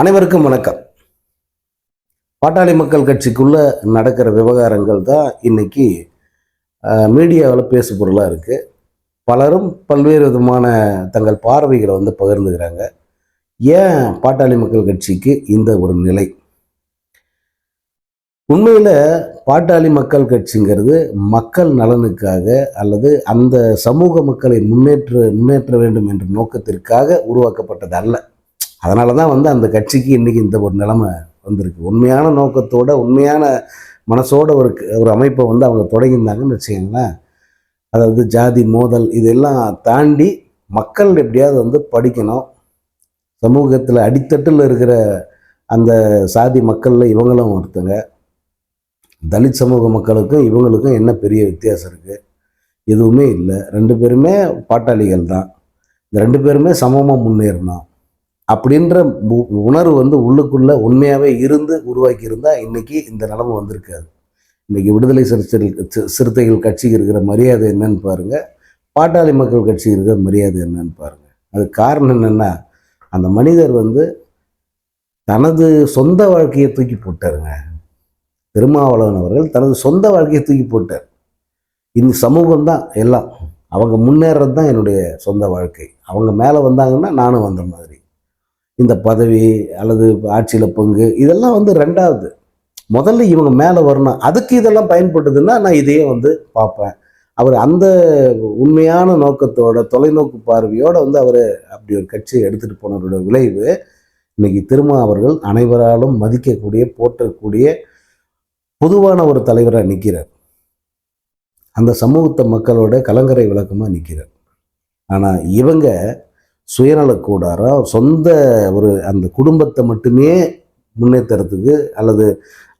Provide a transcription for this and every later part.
அனைவருக்கும் வணக்கம். பாட்டாளி மக்கள் கட்சிக்குள்ள நடக்கிற விவகாரங்கள் தான் இன்னைக்கு மீடியாவில் பேசு பொருளாக இருக்குது பலரும் பல்வேறு விதமான தங்கள் பார்வைகளை வந்து பகிர்ந்துக்கிறாங்க. ஏன் பாட்டாளி மக்கள் கட்சிக்கு இந்த ஒரு நிலை? உண்மையில் பாட்டாளி மக்கள் கட்சிங்கிறது மக்கள் நலனுக்காக அல்லது அந்த சமூக மக்களை முன்னேற்ற முன்னேற்ற வேண்டும் என்ற நோக்கத்திற்காக உருவாக்கப்பட்டது அல்ல அதனால தான் வந்து அந்த கட்சிக்கு இன்றைக்கி இந்த ஒரு நிலைமை வந்திருக்கு. உண்மையான நோக்கத்தோட உண்மையான மனசோட ஒரு ஒரு அமைப்பை வந்து அவங்க தொடங்கியிருந்தாங்கன்னு வச்சுக்கோங்களேன். அதாவது ஜாதி மோதல் இதெல்லாம் தாண்டி மக்கள் எப்படியாவது வந்து படிக்கணும். சமூகத்தில் அடித்தட்டில் இருக்கிற அந்த சாதி மக்களில் இவங்களும் ஒருத்தங்க. தலித் சமூக மக்களுக்கும் இவங்களுக்கும் என்ன பெரிய வித்தியாசம் இருக்குது எதுவுமே இல்லை. ரெண்டு பேருமே பாட்டாளிகள் தான். இந்த ரெண்டு பேருமே சமமாக முன்னேறணும். அப்படின்ற உணர்வு வந்து உள்ளுக்குள்ள உண்மையாகவே இருந்து உருவாக்கி இருந்தால் இன்னைக்கு இந்த நிலமை வந்திருக்காது. இன்னைக்கு விடுதலை சிறுத்தைகள் சிறுத்தைகள் கட்சிக்கு இருக்கிற மரியாதை என்னன்னு பாருங்க. பாட்டாளி மக்கள் கட்சிக்கு இருக்கிற மரியாதை என்னன்னு பாருங்க. அது காரணம் என்னன்னா அந்த மனிதர் வந்து தனது சொந்த வாழ்க்கையை தூக்கி போட்டாருங்க. திருமாவளவன் அவர்கள் தனது சொந்த வாழ்க்கையை தூக்கி போட்டார். இந்த சமூகம் தான் எல்லாம். அவங்க முன்னேறது தான் என்னுடைய சொந்த வாழ்க்கை. அவங்க மேலே வந்தாங்கன்னா நானும் வந்த மாதிரி இந்த பதவி அல்லது ஆட்சியில் பங்கு இதெல்லாம் வந்து ரெண்டாவது. முதல்ல இவங்க மேலே வரணும். அதுக்கு இதெல்லாம் பயன்படுதுன்னா நான் இதையே வந்து பார்ப்பேன். அவர் அந்த உண்மையான நோக்கத்தோட தொலைநோக்கு பார்வையோடு வந்து அவர் அப்படி ஒரு கட்சியை எடுத்துகிட்டு போனதோட விளைவு இன்னைக்கு திருமா அவர்கள் அனைவராலும் மதிக்கக்கூடிய போற்றக்கூடிய பொதுவான ஒரு தலைவராக நிற்கிறார் அந்த சமூகத்த மக்களோட கலங்கரை விளக்கமாக நிற்கிறார் ஆனால் இவங்க சுயநலக்கூடாரம் சொந்த ஒரு அந்த குடும்பத்தை மட்டுமே முன்னேற்றுறதுக்கு அல்லது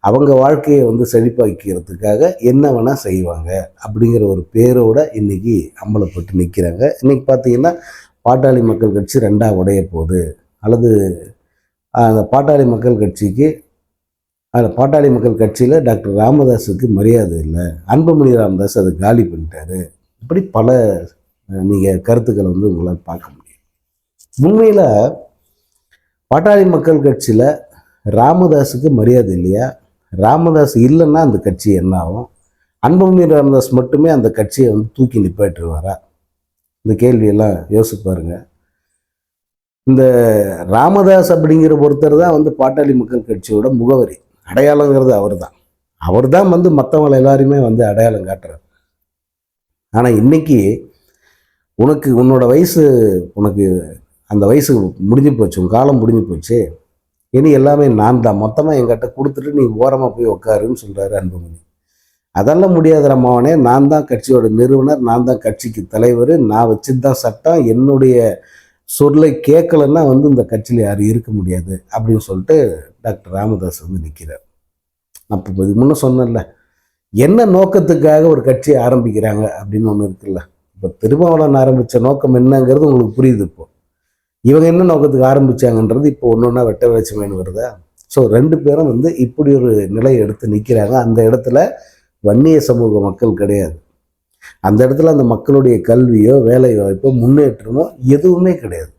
அவங்க வாழ்க்கையை வந்து செழிப்பாக்கிறதுக்காக என்ன வேணால் செய்வாங்க அப்படிங்கிற ஒரு பேரோட இன்னைக்கு அம்பலப்பட்டு நிற்கிறாங்க இன்னைக்கு பார்த்தீங்கன்னா பாட்டாளி மக்கள் கட்சி ரெண்டாக உடைய போகுது அல்லது அந்த பாட்டாளி மக்கள் கட்சிக்கு அந்த பாட்டாளி மக்கள் கட்சியில் டாக்டர் ராமதாஸுக்கு மரியாதை இல்லை. அன்புமணி ராமதாஸ் அதை காலி பண்ணிட்டாரு. இப்படி பல நீங்கள் கருத்துக்களை வந்து உங்களால் பார்க்க முடியும் உண்மையில் பாட்டாளி மக்கள் கட்சியில் ராமதாஸுக்கு மரியாதை இல்லையா? ராமதாஸ் இல்லைன்னா அந்த கட்சி என்ன ஆகும்? அன்புமணி ராமதாஸ் மட்டுமே அந்த கட்சியை வந்து தூக்கி நிப்பாட்டுருவாரா இந்த கேள்வியெல்லாம் யோசிப்பாருங்க இந்த ராமதாஸ் அப்படிங்கிற ஒருத்தர் தான் வந்து பாட்டாளி மக்கள் கட்சியோட முகவரி. அடையாளங்கிறது அவர் தான் அவர் தான் வந்து மற்றவங்களை எல்லாருமே வந்து அடையாளம் காட்டுறார். ஆனால் இன்னைக்கு உனக்கு உன்னோட வயசு உனக்கு அந்த வயசு முடிஞ்சு போச்சு உன் காலம் முடிஞ்சு போச்சு. இனி எல்லாமே நான் தான் மொத்தமாக என்கிட்ட கொடுத்துட்டு நீ ஓரமாக போய் உட்காருன்னு சொல்கிறாரு அன்புமணி. அதெல்லாம் முடியாத அம்மாவனே நான் தான் கட்சியோட நிறுவனர் நான் தான் கட்சிக்கு தலைவர். நான் வச்சுட்டு தான் சட்டம் என்னுடைய சொல்லை கேட்கலன்னா வந்து இந்த கட்சியில் யாரும் இருக்க முடியாது அப்படின்னு சொல்லிட்டு டாக்டர் ராமதாஸ் வந்து நிற்கிறார் அப்போ இதுக்கு முன்ன சொன்னேன்ல என்ன நோக்கத்துக்காக ஒரு கட்சியை ஆரம்பிக்கிறாங்க அப்படின்னு ஒன்று இருக்குல்ல? இப்போ திருமாவளவன் ஆரம்பித்த நோக்கம் என்னங்கிறது உங்களுக்கு புரியுது இப்போ. இவங்க என்ன நோக்கத்துக்கு ஆரம்பிச்சாங்கன்றது இப்போ ஒன்று ஒன்றா வெட்ட வெளிச்சமேனு வருதா? ஸோ ரெண்டு பேரும் வந்து இப்படி ஒரு நிலையை எடுத்து நிற்கிறாங்க அந்த இடத்துல வன்னிய சமூக மக்கள் கிடையாது. அந்த இடத்துல அந்த மக்களுடைய கல்வியோ வேலை வாய்ப்போ முன்னேற்றமோ எதுவுமே கிடையாது.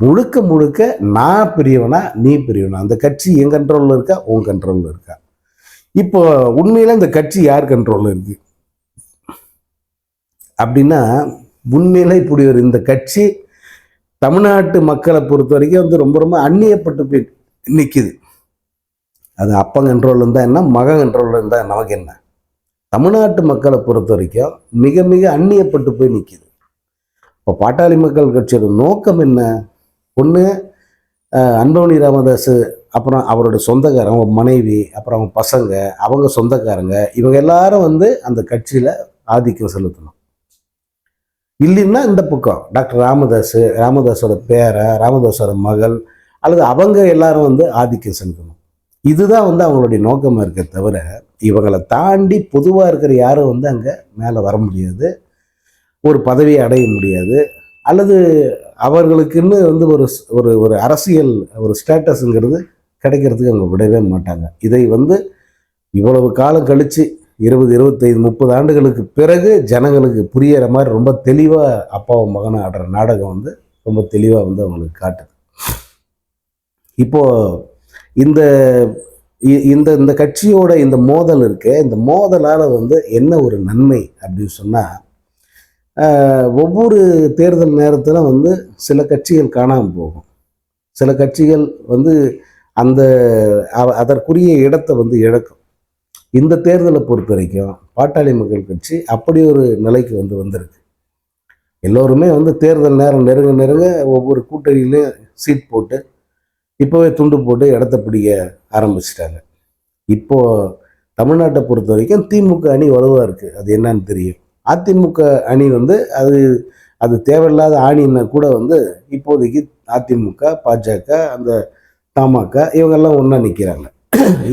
முழுக்க முழுக்க நான் பெரியவனா நீ பெரியவனா? அந்த கட்சி என் கண்ட்ரோலில் இருக்கா? உன் கண்ட்ரோலில் இருக்கா? இப்போ உண்மையில் இந்த கட்சி யார் கண்ட்ரோலில் இருக்கு? அப்படின்னா உண்மையில் இப்படி ஒரு இந்த கட்சி தமிழ்நாட்டு மக்களை பொறுத்த வரைக்கும் வந்து ரொம்ப ரொம்ப அந்நியப்பட்டு போய் நிற்கிது அது அப்பன் கண்ட்ரோல் இருந்தால் என்ன மகன் கண்ட்ரோலில் இருந்தால் நமக்கு என்ன? தமிழ்நாட்டு மக்களை பொறுத்த வரைக்கும் மிக மிக அந்நியப்பட்டு போய் நிற்கிது இப்போ பாட்டாளி மக்கள் கட்சியோட நோக்கம் என்ன? ஒன்று அன்பவனி ராமதாஸ் அப்புறம் அவரோட சொந்தக்காரங்க அவங்க மனைவி அப்புறம் அவங்க பசங்க அவங்க சொந்தக்காரங்க இவங்க எல்லாரும் வந்து அந்த கட்சியில் ஆதிக்கம் செலுத்தணும். இல்லைன்னா இந்த பக்கம். டாக்டர் ராமதாஸ் ராமதாஸோட பேரை ராமதாஸோட மகள் அல்லது அவங்க எல்லாரும் வந்து ஆதிக்கம் செலுத்தணும். இதுதான் வந்து அவங்களுடைய நோக்கமாக இருக்க தவிர இவங்களை தாண்டி பொதுவாக இருக்கிற யாரும் வந்து அங்கே மேலே வர முடியாது. ஒரு பதவியை அடைய முடியாது. அல்லது அவர்களுக்குன்னு வந்து ஒரு ஒரு ஒரு அரசியல் ஒரு ஸ்டேட்டஸுங்கிறது கிடைக்கிறதுக்கு அவங்க விடவே மாட்டாங்க. இதை வந்து இவ்வளவு காலம் கழித்து இருபது இருபத்தைந்து முப்பது ஆண்டுகளுக்கு பிறகு ஜனங்களுக்கு புரியற மாதிரி ரொம்ப தெளிவாக அப்பாவும் மகனும் ஆடுற நாடகம் வந்து ரொம்ப தெளிவாக வந்து அவங்களுக்கு காட்டுது. இப்போ இந்த இ- இந்த இந்த கட்சியோட இந்த மோதல் இருக்கு. இந்த மோதலால் வந்து என்ன ஒரு நன்மை அப்படின்னு சொன்னால் ஒவ்வொரு தேர்தல் நேரத்தில் வந்து சில கட்சிகள் காணாமல் போகும். சில கட்சிகள் வந்து அந்த அதற்குரிய இடத்தை வந்து இழக்கும். இந்த தேர்தலை பொறுத்த வரைக்கும் பாட்டாளி மக்கள் கட்சி அப்படி ஒரு நிலைக்கு வந்து வந்திருக்கு. எல்லோருமே வந்து தேர்தல் நேரம் நெருங்க நெருங்க ஒவ்வொரு கூட்டணியிலையும் சீட் போட்டு இப்போவே துண்டு போட்டு இடத்த பிடிக்க ஆரம்பிச்சிட்டாங்க. இப்போ தமிழ்நாட்டை பொறுத்த வரைக்கும் திமுக அணி வலுவாக இருக்குது அது என்னன்னு தெரியும். அதிமுக அணி வந்து அது அது தேவையில்லாத ஆணின்னா கூட வந்து இப்போதைக்கு அதிமுக பாஜக அந்த தமாக இவங்கெல்லாம் ஒன்றா நிற்கிறாங்க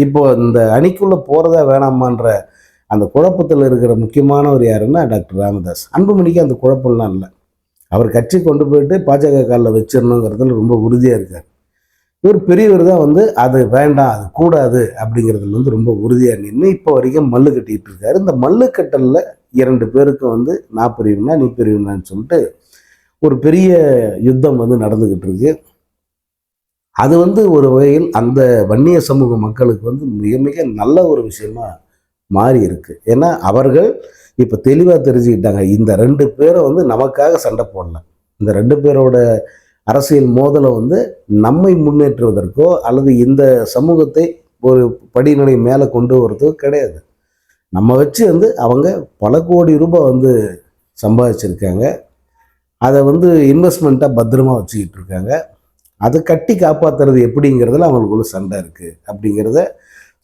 இப்போ இந்த அணிக்குள்ளே போகிறதா வேணாமான்ற அந்த குழப்பத்தில் இருக்கிற முக்கியமானவர் யாருன்னா டாக்டர் ராமதாஸ். அன்புமணிக்கு அந்த குழப்பம்லாம் இல்லை. அவர் கட்சி கொண்டு போயிட்டு பாஜக காலில் வச்சிடணுங்கிறதுல ரொம்ப உறுதியாக இருக்கார். இவர் பெரியவர் தான் வந்து அது வேண்டாம் அது கூடாது அப்படிங்கிறதுல வந்து ரொம்ப உறுதியாக நின்று இப்போ வரைக்கும் மல்லு கட்டிகிட்டு இருக்காரு. இந்த மல்லு கட்டலில் இரண்டு பேருக்கும் வந்து நான் பிரிவுனா நீ பிரிவுனான்னு சொல்லிட்டு ஒரு பெரிய யுத்தம் வந்து நடந்துக்கிட்டு இருக்கு. அது வந்து ஒரு வகையில் அந்த வன்னிய சமூக மக்களுக்கு வந்து மிக மிக நல்ல ஒரு விஷயமா மாறி இருக்கு. ஏன்னா அவர்கள் இப்போ தெளிவாக தெரிஞ்சுக்கிட்டாங்க இந்த ரெண்டு பேரை வந்து நமக்காக சண்டை போடல. இந்த ரெண்டு பேரோட அரசியல் மோதலை வந்து நம்மை முன்னேற்றுவதற்கோ அல்லது இந்த சமூகத்தை ஒரு படிநிலை மேலே கொண்டு வரதோ கிடையாது. நம்ம வச்சு வந்து அவங்க பல கோடி ரூபாய் வந்து சம்பாதிச்சிருக்காங்க. அதை வந்து இன்வெஸ்ட்மெண்ட்டாக பத்திரமா வச்சுக்கிட்டு இருக்காங்க. அதை கட்டி காப்பாற்றுறது எப்படிங்கிறதுல அவங்களுக்குள்ள சண்டை இருக்குது அப்படிங்கிறத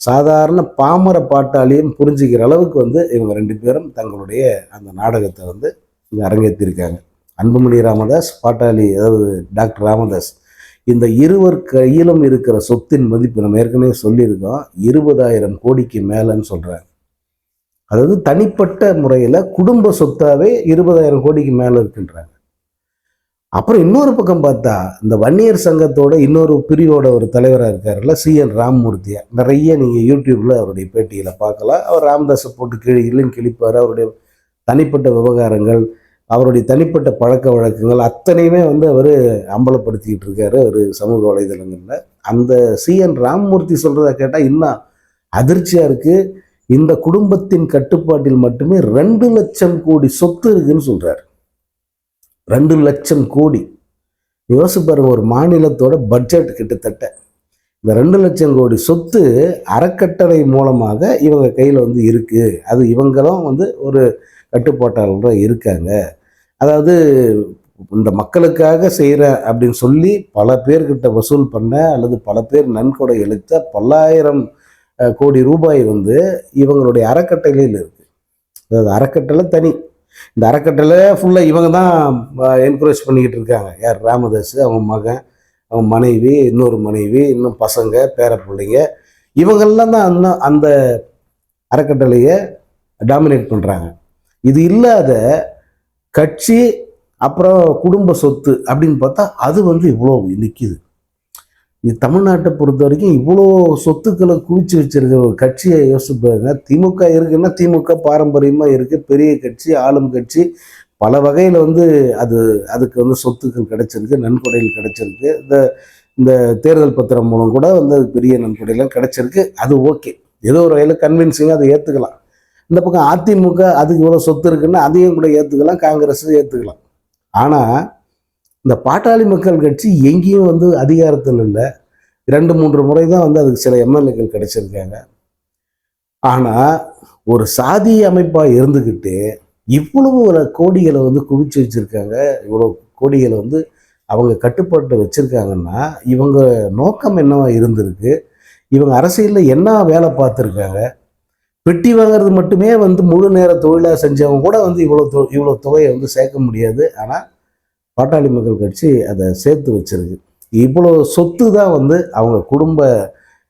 சாதாரண பாமர பாட்டாளியும் புரிஞ்சுக்கிற அளவுக்கு வந்து இவங்க ரெண்டு பேரும் தங்களுடைய அந்த நாடகத்தை வந்து இங்கே அரங்கேற்றிருக்காங்க. அன்புமணி ராமதாஸ் பாட்டாளி அதாவது டாக்டர் ராமதாஸ் இந்த இருவர் கையிலும் இருக்கிற சொத்தின் மதிப்பு நம்ம ஏற்கனவே சொல்லியிருக்கோம். இருபதாயிரம் கோடிக்கு மேலேன்னு சொல்கிறாங்க அதாவது தனிப்பட்ட முறையில் குடும்ப சொத்தாவே இருபதாயிரம் கோடிக்கு மேலே இருக்குன்றாங்க. அப்புறம் இன்னொரு பக்கம் பார்த்தா இந்த வன்னியர் சங்கத்தோட இன்னொரு பிரிவோட ஒரு தலைவராக இருக்காருல்ல சி என் ராமமூர்த்தியா. நிறைய நீங்கள் யூடியூப்பில் அவருடைய பேட்டியில் பார்க்கலாம். அவர் ராமதாஸை போட்டு கிழி இல்லைன்னு கிழிப்பார். அவருடைய தனிப்பட்ட விவகாரங்கள் அவருடைய தனிப்பட்ட பழக்க வழக்கங்கள் அத்தனையுமே வந்து அவர் அம்பலப்படுத்திக்கிட்டு இருக்காரு ஒரு சமூக வலைதளங்களில். அந்த சி என் ராமமூர்த்தி சொல்கிறத கேட்டால் இன்னும் அதிர்ச்சியாக இருக்குது இந்த குடும்பத்தின் கட்டுப்பாட்டில் மட்டுமே ரெண்டு லட்சம் கோடி சொத்து இருக்குதுன்னு சொல்கிறார் ரெண்டு லட்சம் கோடி. யோசிச்சு பாருங்க ஒரு மாநிலத்தோட பட்ஜெட் கிட்டத்தட்ட. இந்த ரெண்டு லட்சம் கோடி சொத்து அறக்கட்டளை மூலமாக இவங்க கையில் வந்து இருக்குது அது இவங்களும் வந்து ஒரு கட்டுப்பாட்டாளராக இருக்காங்க. அதாவது இந்த மக்களுக்காக செய்கிற அப்படின்னு சொல்லி பல பேர்கிட்ட வசூல் பண்ண அல்லது பல பேர் நன்கொடை எழுத்த பல்லாயிரம் கோடி ரூபாய் வந்து இவங்களுடைய அறக்கட்டளையில் இருக்குது அதாவது அறக்கட்டளை தனி. இந்த அறக்கட்டளை ஃபுல்லாக இவங்க தான் என்கரேஜ் பண்ணிக்கிட்டு இருக்காங்க. யார்? ராமதாஸ் அவன் மகன் அவன் மனைவி இன்னொரு மனைவி இன்னும் பசங்க பேர பிள்ளைங்க. இவங்கெல்லாம் தான் அந்த அந்த அறக்கட்டளையை டாமினேட் பண்ணுறாங்க இது இல்லாத கட்சி அப்புறம் குடும்ப சொத்து அப்படின்னு பார்த்தா அது வந்து இவ்வளோ நிற்கிது இது தமிழ்நாட்டை பொறுத்த வரைக்கும் இவ்வளோ சொத்துக்களை குவிச்சு வச்சிருக்கிற ஒரு கட்சியை யோசிச்சு பாருங்க. திமுக இருக்குன்னா திமுக பாரம்பரியமாக இருக்குது பெரிய கட்சி ஆளும் கட்சி. பல வகையில் வந்து அது அதுக்கு வந்து சொத்துக்கள் கிடைச்சிருக்கு நன்கொடைகள் கிடைச்சிருக்கு. இந்த இந்த தேர்தல் பத்திரம் மூலம் கூட வந்து அது பெரிய நன்கொடையெல்லாம் கிடைச்சிருக்கு. அது ஓகே. ஏதோ ஒரு வகையில் கன்வின்சிங்காக அதை ஏற்றுக்கலாம் இந்த பக்கம் அதிமுக அதுக்கு இவ்வளோ சொத்து இருக்குன்னா அதையும் கூட ஏற்றுக்கலாம் காங்கிரஸும் ஏற்றுக்கலாம் ஆனால் இந்த பாட்டாளி மக்கள் கட்சி எங்கேயும் வந்து அதிகாரத்தில் இல்லை. ரெண்டு மூன்று முறை தான் வந்து அதுக்கு சில எம்எல்ஏக்கள் கிடைச்சிருக்காங்க. ஆனால் ஒரு சாதி அமைப்பாக இருந்துக்கிட்டு இவ்வளவு ஒரு கோடிகளை வந்து குவிச்சு வச்சுருக்காங்க. இவ்வளோ கோடிகளை வந்து அவங்க கட்டுப்பாட்டை வச்சுருக்காங்கன்னா இவங்க நோக்கம் என்னவா இருந்திருக்கு? இவங்க அரசியலில் என்ன வேலை பார்த்துருக்காங்க? பெட்டி வாங்குறது மட்டுமே வந்து முழு நேர தொழிலாக செஞ்சவங்க கூட வந்து இவ்வளோ தொ இவ்வளோ தொகையை வந்து சேர்க்க முடியாது. ஆனால் பாட்டாளி மக்கள் கட்சி அதை சேர்த்து வச்சிருக்கு. இவ்வளோ சொத்து தான் வந்து அவங்க குடும்ப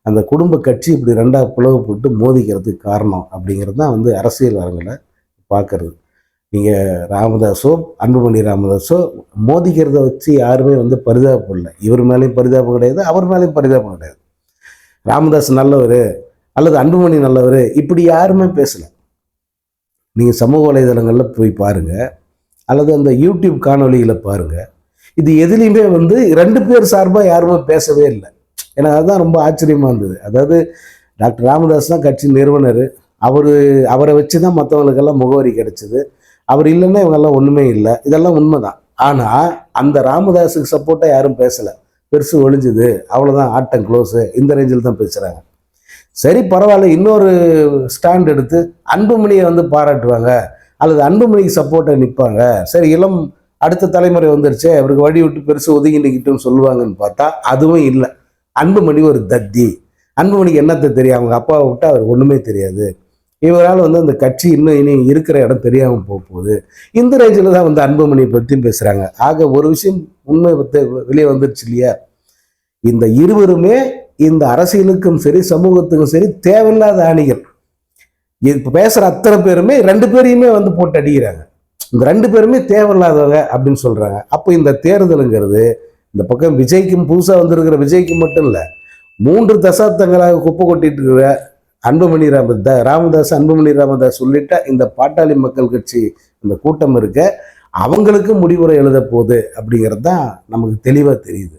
அந்த குடும்ப கட்சி இப்படி ரெண்டாக பிளவுபட்டு மோதிக்கிறதுக்கு காரணம் அப்படிங்கிறது தான் வந்து அரசியல் அரங்கில் பார்க்கறது. நீங்கள் ராமதாஸோ அன்புமணி ராமதாஸோ மோதிக்கிறத வச்சு யாருமே வந்து பரிதாபப்படல. இவர் மேலேயும் பரிதாபம் கிடையாது அவர் மேலேயும் பரிதாபம் கிடையாது. ராமதாஸ் நல்லவர் அல்லது அன்புமணி நல்லவர் இப்படி யாருமே பேசலை. நீங்கள் சமூக வலைதளங்களில் போய் பாருங்கள் அல்லது அந்த யூடியூப் காணொலியில் பாருங்கள் இது எதுலேயுமே வந்து ரெண்டு பேர் சார்பாக யாருமே பேசவே இல்லை. எனக்கு அதுதான் ரொம்ப ஆச்சரியமாக இருந்தது. அதாவது டாக்டர் ராமதாஸ் தான் கட்சி நிறுவனர். அவர் அவரை வச்சு தான் மற்றவங்களுக்கெல்லாம் முகவரி கிடைச்சிது. அவர் இல்லைன்னா இவங்கெல்லாம் ஒன்றுமே இல்லை. இதெல்லாம் உண்மை தான் ஆனால் அந்த ராமதாஸுக்கு சப்போர்ட்டாக யாரும் பேசலை. பெருசு ஒழிஞ்சுது அவ்வளோதான் ஆட்டம் க்ளோஸு இந்த ரேஞ்சில் தான் பேசுகிறாங்க சரி பரவாயில்ல. இன்னொரு ஸ்டாண்ட் எடுத்து அன்புமணியை வந்து பாராட்டுவாங்க. அல்லது அன்புமணிக்கு சப்போர்ட்டாக நிற்பாங்க. சரி இளம் அடுத்த தலைமுறை வந்துருச்சு அவருக்கு வழி விட்டு பெருசு ஒதுங்கி நிற்கிட்டுன்னு சொல்லுவாங்கன்னு பார்த்தா அதுவும் இல்லை. அன்புமணி ஒரு தத்தி. அன்புமணிக்கு என்னத்தை தெரியும்? அவங்க அப்பாவை விட்டு அவர் ஒன்றுமே தெரியாது. இவரால் வந்து அந்த கட்சி இன்னும் இனி இருக்கிற இடம் தெரியாமல் போக போகுது இந்த ரேஞ்சில் தான் வந்து அன்புமணியை பற்றியும் பேசுகிறாங்க ஆக ஒரு விஷயம் உண்மை வெளியே வந்துருச்சு இல்லையா? இந்த இருவருமே இந்த அரசியலுக்கும் சரி சமூகத்துக்கும் சரி தேவையில்லாத அணிகள் இப்போ பேசுகிற அத்தனை பேருமே ரெண்டு பேரையுமே வந்து போட்டு அடிக்கிறாங்க. இந்த ரெண்டு பேருமே தேவையில்லாதவங்க அப்படின்னு சொல்கிறாங்க அப்போ இந்த தேர்தலுங்கிறது இந்த பக்கம் விஜய்க்கும் புதுசாக வந்திருக்கிற விஜய்க்கு மட்டும் இல்லை மூன்று தசாப்தங்களாக குப்பை கொட்டிட்டு இருக்கிற அன்புமணி ராமதா ராமதாஸ் அன்புமணி ராமதாஸ் உள்ளிட்ட இந்த பாட்டாளி மக்கள் கட்சி இந்த கூட்டம் இருக்க அவங்களுக்கு முடிவுரை எழுத போகுது அப்படிங்கிறது தான் நமக்கு தெளிவாக தெரியுது.